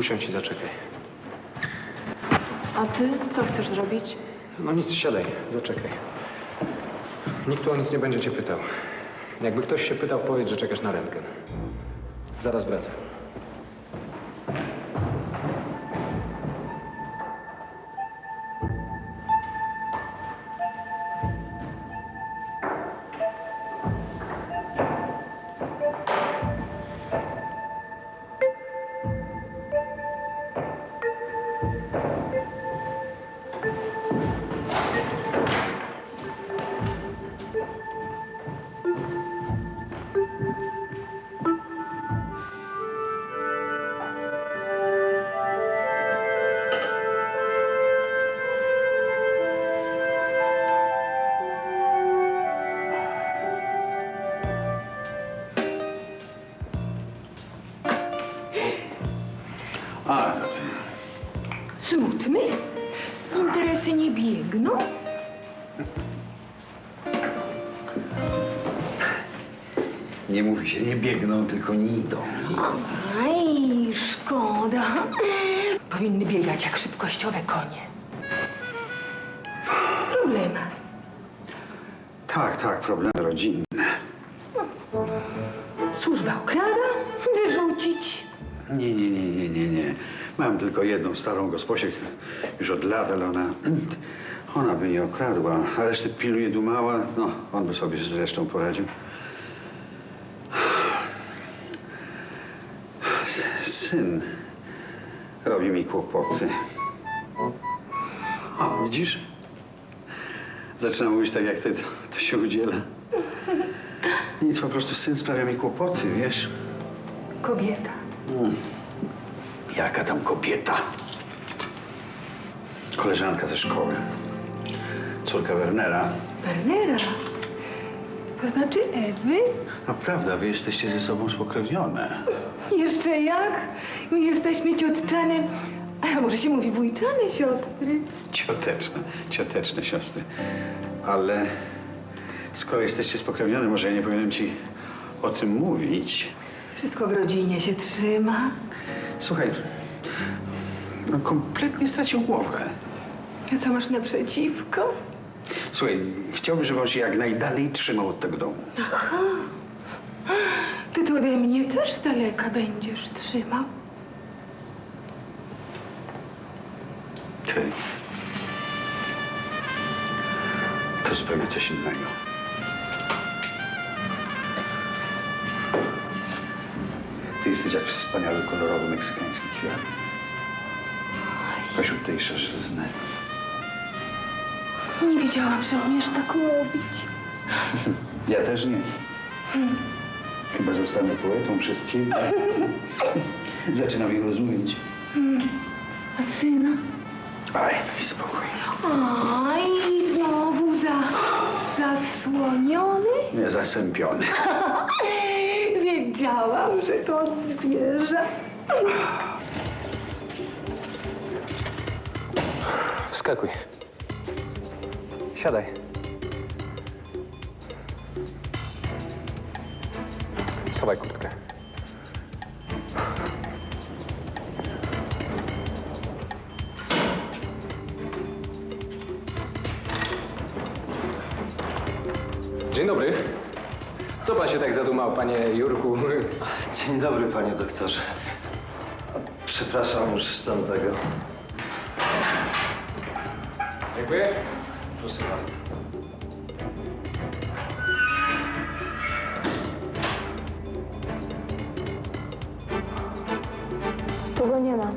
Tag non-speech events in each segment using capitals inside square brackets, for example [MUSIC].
Usiądź i zaczekaj. A ty co chcesz zrobić? No nic, siadaj, zaczekaj. Nikt tu o nic nie będzie cię pytał. Jakby ktoś się pytał, powiedz, że czekasz na rentgen. Zaraz wracam. Mówi się, nie biegną, tylko nie idą. Nie idą. Aj, szkoda. Powinny biegać jak szybkościowe konie. Problemas. Tak, tak, problemy rodzinne. Służba okrada? Wyrzucić? Nie, nie, nie, nie, nie, nie. Mam tylko jedną starą gosposię już od lat, ale ona... Ona by nie okradła, a resztę pilnuje dumała. No, on by sobie zresztą poradził. Syn robi mi kłopoty. O, widzisz? Zaczynam mówić tak jak ty, to, to się udziela. Nic, po prostu syn sprawia mi kłopoty, wiesz? Kobieta. Jaka tam kobieta? Koleżanka ze szkoły. Córka Wernera. Bernera. To znaczy Ewy? A prawda, wy jesteście ze sobą spokrewnione. Jeszcze jak? My jesteśmy ciotczane, a może się mówi wujczane siostry? Cioteczne, cioteczne siostry. Ale skoro jesteście spokrewnione, może ja nie powinienem ci o tym mówić. Wszystko w rodzinie się trzyma. Słuchaj, no kompletnie stracił głowę. A co masz naprzeciwko? Słuchaj, chciałbym, żeby on się jak najdalej trzymał od tego domu. Aha. Ty to ode mnie też z daleka będziesz trzymał. Ty. To zupełnie coś innego. Ty jesteś jak wspaniały, kolorowy meksykański kwiat. Pośród tej szarzyzny. Nie wiedziałam, że umiesz tak łowić. Ja też nie. Chyba zostanę poetą przez ciebie. Zaczynam je rozumieć. A syna? Aj, daj spokój. Aj, znowu za... zasłoniony? Nie zasępiony. [LAUGHS] Wiedziałam, że to od zwierza. Wskakuj. Siadaj. Schowaj kurtkę. Dzień dobry. Co pan się tak zadumał, panie Jurku? Dzień dobry, panie doktorze. Przepraszam już tamtego. Dziękuję. Proszę bardzo. Tu go nie ma.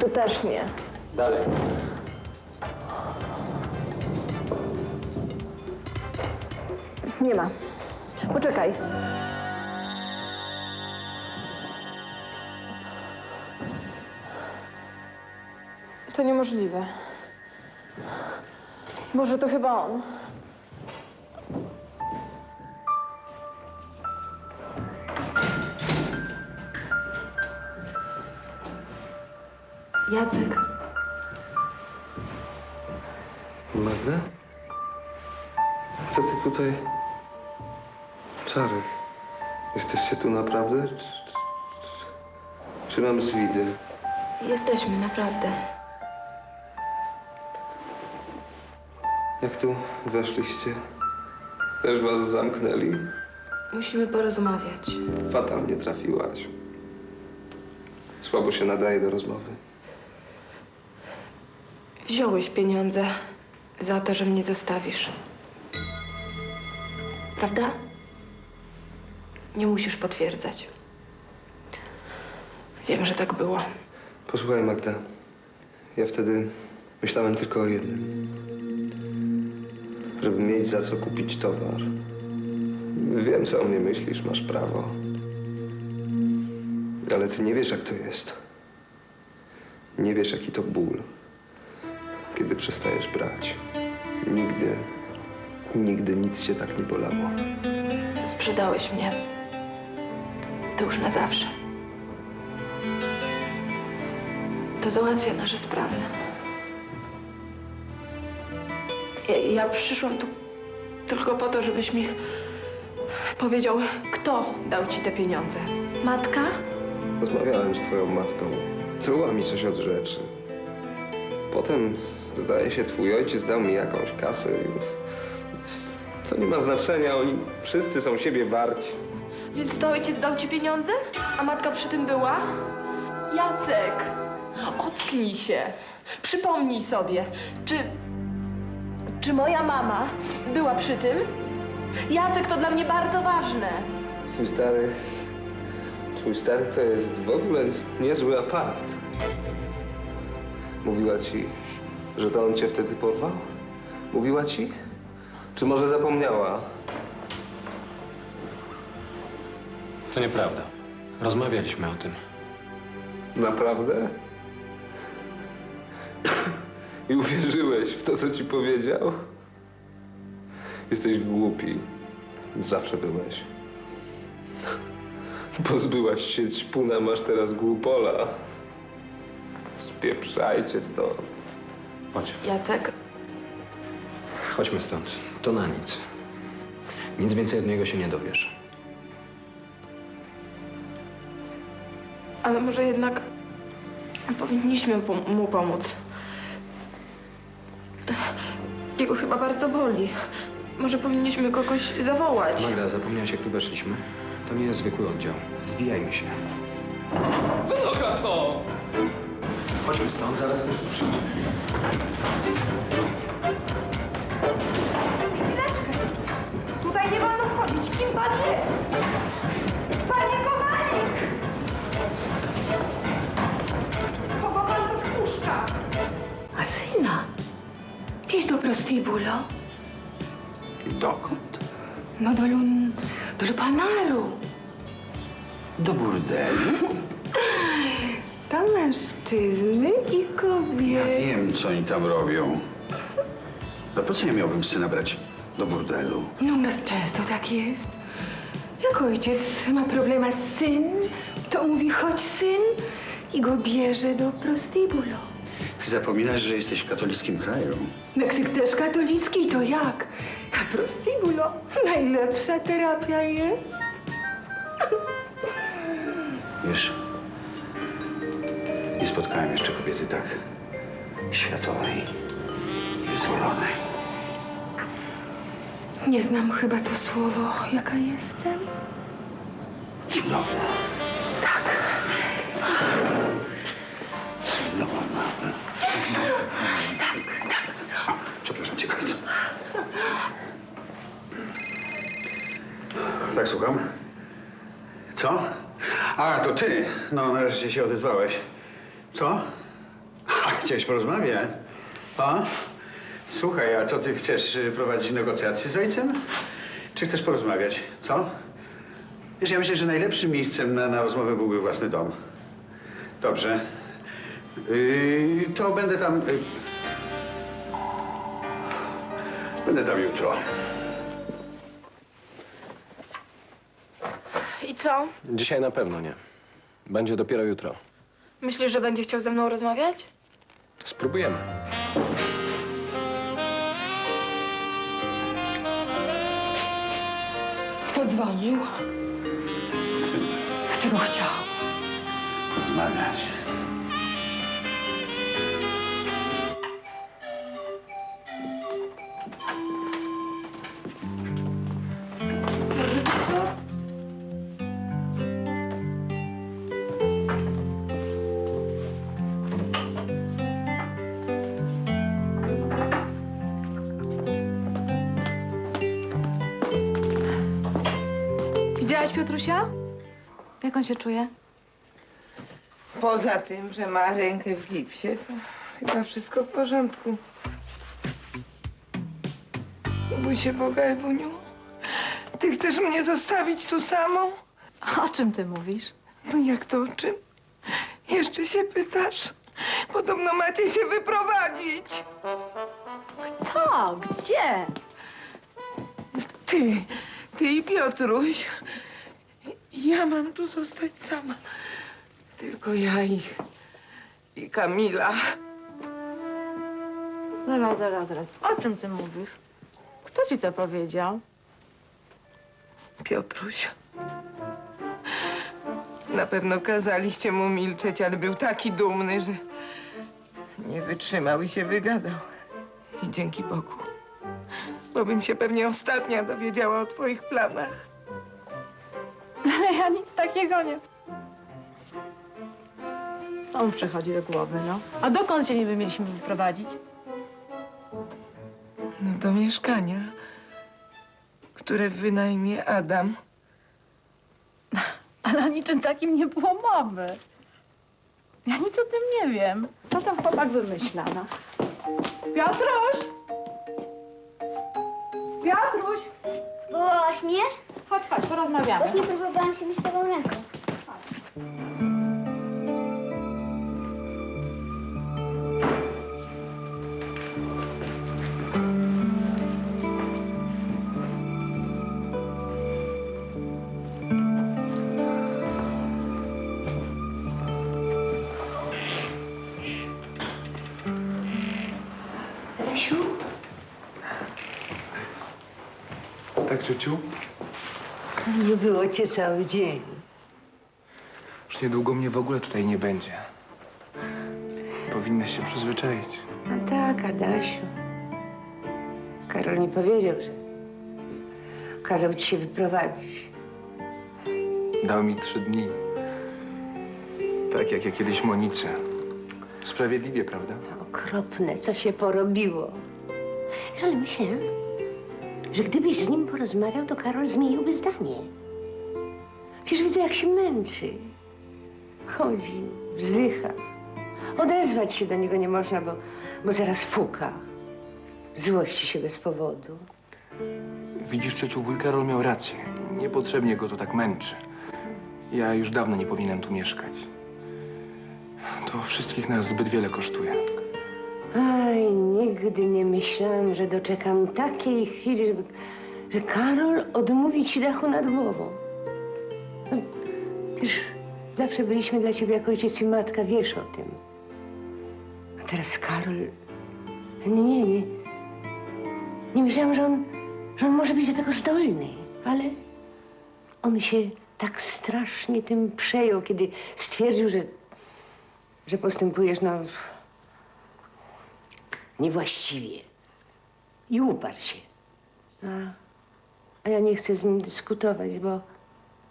Tu też nie. Dalej. Nie ma. Poczekaj. Niemożliwe. Boże, to chyba on. Jacek, Magda? Co ty tutaj... Czary. Jesteście tu naprawdę? Czy, czy, czy mam zwidy? Jesteśmy, naprawdę. Jak tu weszliście? Też was zamknęli? Musimy porozmawiać. Fatalnie trafiłaś. Słabo się nadaje do rozmowy. Wziąłeś pieniądze za to, że mnie zostawisz. Prawda? Nie musisz potwierdzać. Wiem, że tak było. Posłuchaj, Magda. Ja wtedy myślałem tylko o jednym. Żeby mieć za co kupić towar. Wiem, co o mnie myślisz, masz prawo. Ale ty nie wiesz, jak to jest. Nie wiesz, jaki to ból, kiedy przestajesz brać. Nigdy, nigdy nic cię tak nie bolało. Sprzedałeś mnie. To już na zawsze. To załatwia nasze sprawy. Ja, ja przyszłam tu tylko po to, żebyś mi powiedział, kto dał ci te pieniądze. Matka? Rozmawiałem z twoją matką. Truła mi coś od rzeczy. Potem, zdaje się, twój ojciec dał mi jakąś kasę. i- To nie ma znaczenia, oni wszyscy są siebie warci. Więc to ojciec dał ci pieniądze? A matka przy tym była? Jacek! Ocknij się. Przypomnij sobie, czy... Czy moja mama była przy tym? Jacek, to dla mnie bardzo ważne. Twój stary... Twój stary to jest w ogóle niezły apart. Mówiła ci, że to on cię wtedy porwał? Mówiła ci? Czy może zapomniała? To nieprawda. Rozmawialiśmy o tym. Naprawdę? I uwierzyłeś w to, co ci powiedział? Jesteś głupi. Zawsze byłeś. Pozbyłaś się ćpuna, masz teraz głupola. Spieprzajcie stąd. Chodź, Jacek, chodźmy stąd. To na nic. Nic więcej od niego się nie dowiesz. ale może jednak powinniśmy pom- mu pomóc. Jego chyba bardzo boli. Może powinniśmy kogoś zawołać. Magda, zapomniałaś jak tu weszliśmy? To nie jest zwykły oddział. Zwijajmy się. Wynocha stąd! Chodźmy stąd, zaraz ktoś tu przyjdzie. Tutaj nie wolno wchodzić. Kim pan jest? Panie Kowalik! Kogo pan tu wpuszcza? A syna? Idź do prostibulo. Dokąd? No do, lun, do lupanaru. Do burdelu? Tam mężczyzny i Ja kobiety. wiem, co oni tam robią. No po co ja miałbym syna brać do burdelu? No u nas często tak jest. Jak ojciec ma problema z syn, to mówi chodź syn i go bierze do prostibulo. Zapominasz, że jesteś w katolickim kraju. Meksyk też katolicki, to jak? A prostibulo najlepsza terapia jest. Wiesz, nie spotkałem jeszcze kobiety tak światowej i wyzwolonej. Nie znam chyba to słowo, jaka jestem. Cudowna. Tak. Cudowna. Bardzo. Tak, słucham. Co? A, to ty. No, nareszcie się odezwałeś. Co? A, chciałeś porozmawiać? A? Słuchaj, a co ty chcesz y, prowadzić negocjacje z ojcem? Czy chcesz porozmawiać? Co? Wiesz, ja myślę, że najlepszym miejscem na, na rozmowę byłby własny dom. Dobrze. Yy, to będę tam. Yy, będę tam jutro. I co? Dzisiaj na pewno nie. Będzie dopiero jutro. Myślisz, że będzie chciał ze mną rozmawiać? Spróbujemy. Kto dzwonił? Bodzio. Rozmawiać. Widziałaś Piotrusia? Jak on się czuje? Poza tym, że ma rękę w gipsie, to chyba wszystko w porządku. Bój się Boga, Ewuniu. Ty chcesz mnie zostawić tu samą? O czym ty mówisz? No jak to o czym? Jeszcze się pytasz? Podobno macie się wyprowadzić. To, gdzie? Ty, ty i Piotruś. Ja mam tu zostać sama. Tylko ja i, i Kamila. Zaraz, zaraz, zaraz. O czym ty mówisz? Kto ci to powiedział? Piotruś. Na pewno kazaliście mu milczeć, ale był taki dumny, że nie wytrzymał i się wygadał. I dzięki Bogu. Bo bym się pewnie ostatnia dowiedziała o twoich planach. Ale ja nic takiego nie... Co mu przychodzi do głowy, no? A dokąd się niby mieliśmy wyprowadzić? No do mieszkania, które wynajmie Adam. [LAUGHS] Ale o niczym takim nie było mowy. Ja nic o tym nie wiem. Co tam chłopak wymyśla, no? Piotruś! Piotruś! Wołałaś mnie? Chodź, chodź, porozmawiamy. Właśnie próbowałam się mieć tobą ręką. Rasiu? Nie było cię cały dzień. Już niedługo mnie w ogóle tutaj nie będzie. Powinnaś się przyzwyczaić. No tak, Adasiu. Karol mi powiedział, że kazał ci się wyprowadzić. Dał mi trzy dni. Tak jak ja kiedyś Monice. Sprawiedliwie, prawda? Okropne, co się porobiło. Wiesz, ale myślę, że gdybyś z nim porozmawiał, to Karol zmieniłby zdanie. Przecież widzę, jak się męczy. Chodzi, wzdycha. Odezwać się do niego nie można, bo, bo zaraz fuka. Złości się bez powodu. Widzisz, ciociu, wuj Karol miał rację. Niepotrzebnie go to tak męczy. Ja już dawno nie powinienem tu mieszkać. To wszystkich nas zbyt wiele kosztuje. Aj, nigdy nie myślałam, że doczekam takiej chwili, żeby, że Karol odmówi ci dachu nad głową. Wiesz, zawsze byliśmy dla ciebie jak ojciec i matka, wiesz o tym. A teraz Karol... Nie, nie, nie. Nie myślałam, że on, że on może być do tego zdolny, ale on się tak strasznie tym przejął, kiedy stwierdził, że, że postępujesz, no, niewłaściwie. I uparł się. A, a ja nie chcę z nim dyskutować, bo,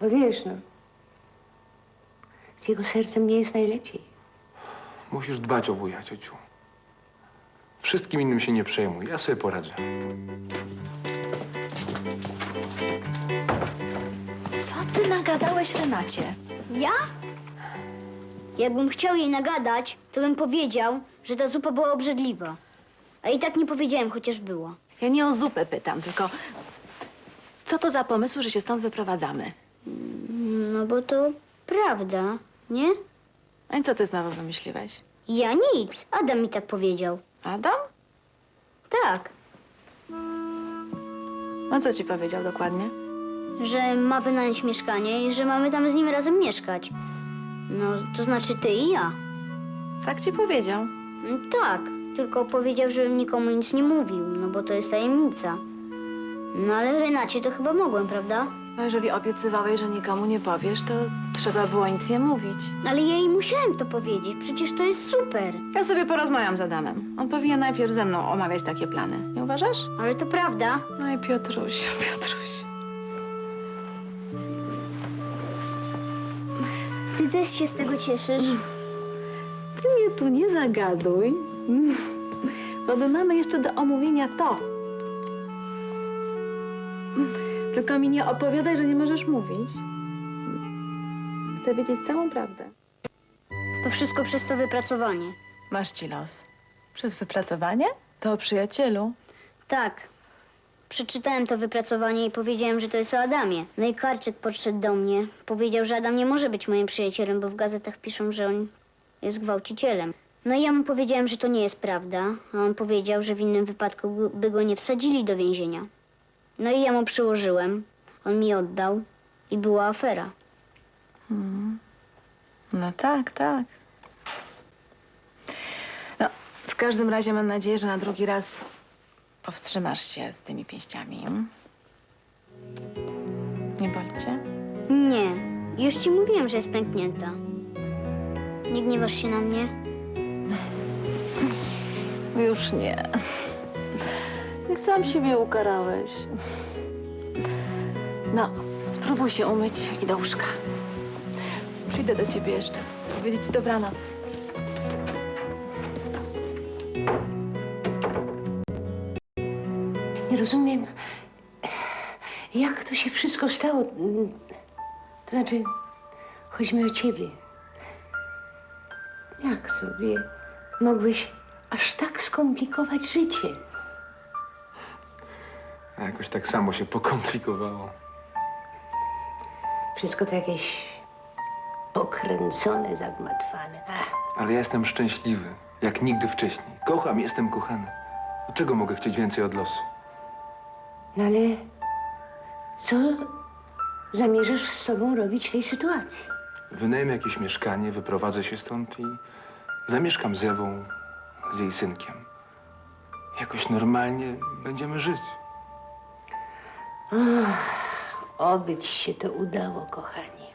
bo wiesz, no, z jego sercem nie jest najlepiej. Musisz dbać o wuja, ciociu. Wszystkim innym się nie przejmuj. Ja sobie poradzę. Co ty nagadałeś Renacie? Ja? Jakbym chciał jej nagadać, to bym powiedział, że ta zupa była obrzydliwa. A i tak nie powiedziałem, chociaż była. Ja nie o zupę pytam, tylko... Co to za pomysł, że się stąd wyprowadzamy? No bo to prawda, nie? A i co ty znowu wymyśliłeś? Ja nic. Adam mi tak powiedział. Adam? Tak, A co ci powiedział dokładnie? że ma wynająć mieszkanie i że mamy tam z nim razem mieszkać. No, to znaczy ty i ja. Tak ci powiedział. Mm, Tak, tylko powiedział, żebym nikomu nic nie mówił, no bo to jest tajemnica. No ale Renacie to chyba mogłem, prawda? No jeżeli obiecywałeś, że nikomu nie powiesz, to trzeba było nic nie mówić. Ale ja jej musiałem to powiedzieć, przecież to jest super. Ja sobie porozmawiam z Adamem. On powinien najpierw ze mną omawiać takie plany. Nie uważasz? Ale to prawda. No i Piotruś, [LAUGHS] Piotruś. Ty też się z tego cieszysz? Ty mnie tu nie zagaduj, bo my mamy jeszcze do omówienia to. Tylko mi nie opowiadaj, że nie możesz mówić. Chcę wiedzieć całą prawdę. To wszystko przez to wypracowanie. Masz ci los. Przez wypracowanie? To o przyjacielu. Tak. Przeczytałem to wypracowanie i powiedziałem, że to jest o Adamie. No i Karczyk podszedł do mnie. Powiedział, że Adam nie może być moim przyjacielem, bo w gazetach piszą, że on jest gwałcicielem. No i ja mu powiedziałem, że to nie jest prawda, a on powiedział, że w innym wypadku by go nie wsadzili do więzienia. No i ja mu przyłożyłem, on mi oddał i była afera. No tak, tak. No, w każdym razie mam nadzieję, że na drugi raz powstrzymasz się z tymi pięściami. mm? Nie boli cię? Nie, już ci mówiłem, że jest pęknięta. Nie gniewasz się na mnie? Już nie. Nie sam siebie ukarałeś. No, spróbuj się umyć i do łóżka. Przyjdę do ciebie jeszcze. Powiedzieć ci dobranoc. Nie rozumiem, jak to się wszystko stało. To znaczy, chodzi mi o ciebie. Jak sobie mogłeś aż tak skomplikować życie? A jakoś tak samo się pokomplikowało. Wszystko to jakieś pokręcone, zagmatwane. Ach, Ale ja jestem szczęśliwy, jak nigdy wcześniej. Kocham, jestem kochany. Czego mogę chcieć więcej od losu? no ale co zamierzasz z sobą robić w tej sytuacji? Wynajmę jakieś mieszkanie, wyprowadzę się stąd i zamieszkam z Ewą, z jej synkiem. Jakoś normalnie będziemy żyć. Oby ci się to udało, kochanie.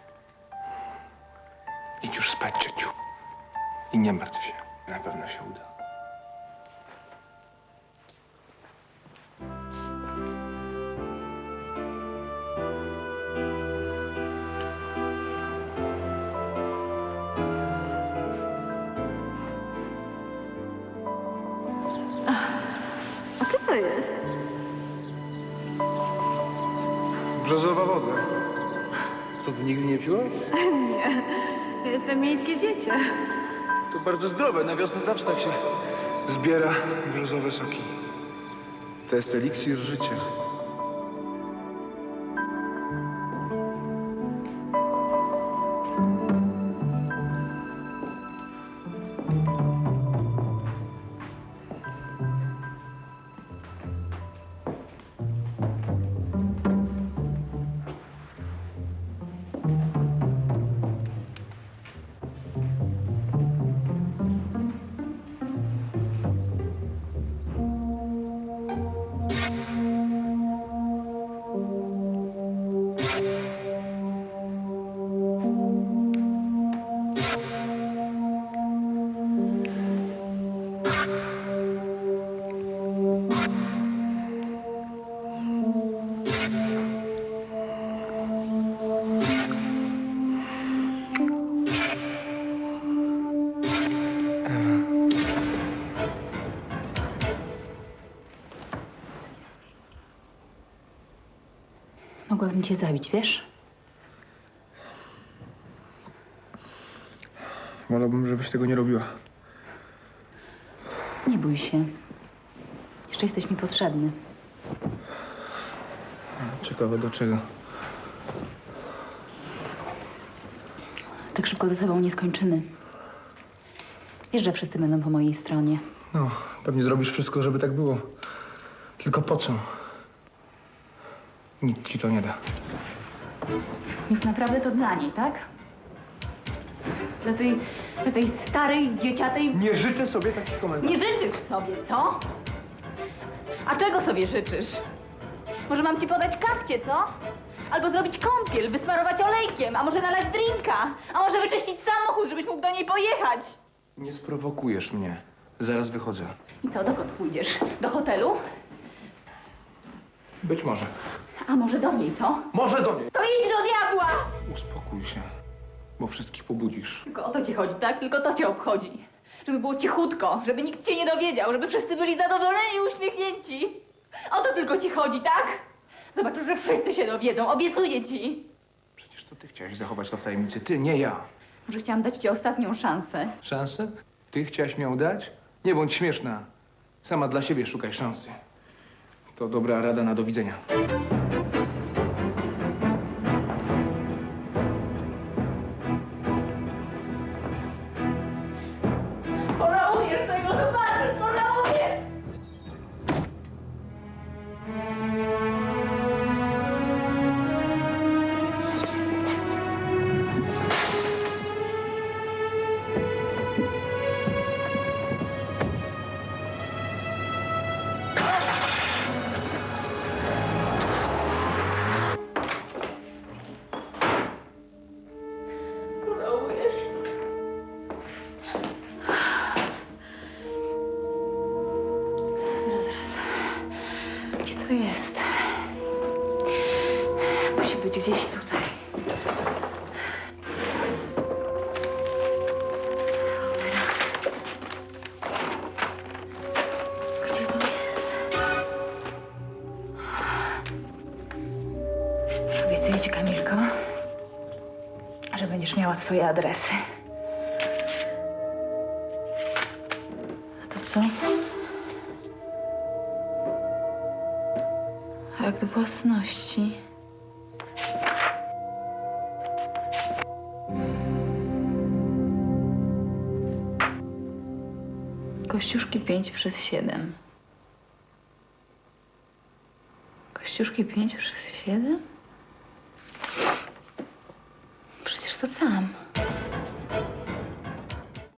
Idź już spać, ciociu. I nie martw się. Na pewno się uda. A co to jest? Brzozowa woda. Co, ty nigdy nie piłaś? [LAUGHS] Ja jestem miejskie dziecię. To bardzo zdrowe. Na wiosnę zawsze tak się zbiera brzozowe soki. To jest eliksir życia. Cię zabić, wiesz? Wolałbym, żebyś tego nie robiła. Nie bój się. Jeszcze jesteś mi potrzebny. Ciekawe do czego. Tak szybko ze sobą nie skończymy. Wiesz, że wszyscy będą po mojej stronie. No, pewnie zrobisz wszystko, żeby tak było. Tylko po co? Nikt ci to nie da. Więc naprawdę to dla niej, tak? Dla tej, dla tej starej, dzieciatej... Nie życzę sobie takich komentarzy. Nie życzysz sobie, co? A czego sobie życzysz? Może mam ci podać kapcie, co? Albo zrobić kąpiel, wysmarować olejkiem, a może nalać drinka, a może wyczyścić samochód, żebyś mógł do niej pojechać. Nie sprowokujesz mnie. Zaraz wychodzę. I co, dokąd pójdziesz? Do hotelu? Być może. A może do niej, co? Może do niej. To idź do diabła! Uspokój się, bo wszystkich pobudzisz. Tylko o to ci chodzi, tak? Tylko to cię obchodzi. Żeby było cichutko, żeby nikt cię nie dowiedział, żeby wszyscy byli zadowoleni i uśmiechnięci. O to tylko ci chodzi, tak? Zobaczysz, że wszyscy się dowiedzą, obiecuję ci. Przecież to ty chciałaś zachować to w tajemnicy, ty, nie ja. Może chciałam dać ci ostatnią szansę. Szansę? Ty chciałaś mi ją dać? Nie bądź śmieszna. Sama dla siebie szukaj szansy. To dobra rada na do widzenia. Ci, Kamilko, że będziesz miała swoje adresy. A to co? Akt własności. Kościuszki 5 przez 7. Kościuszki 5 przez 7?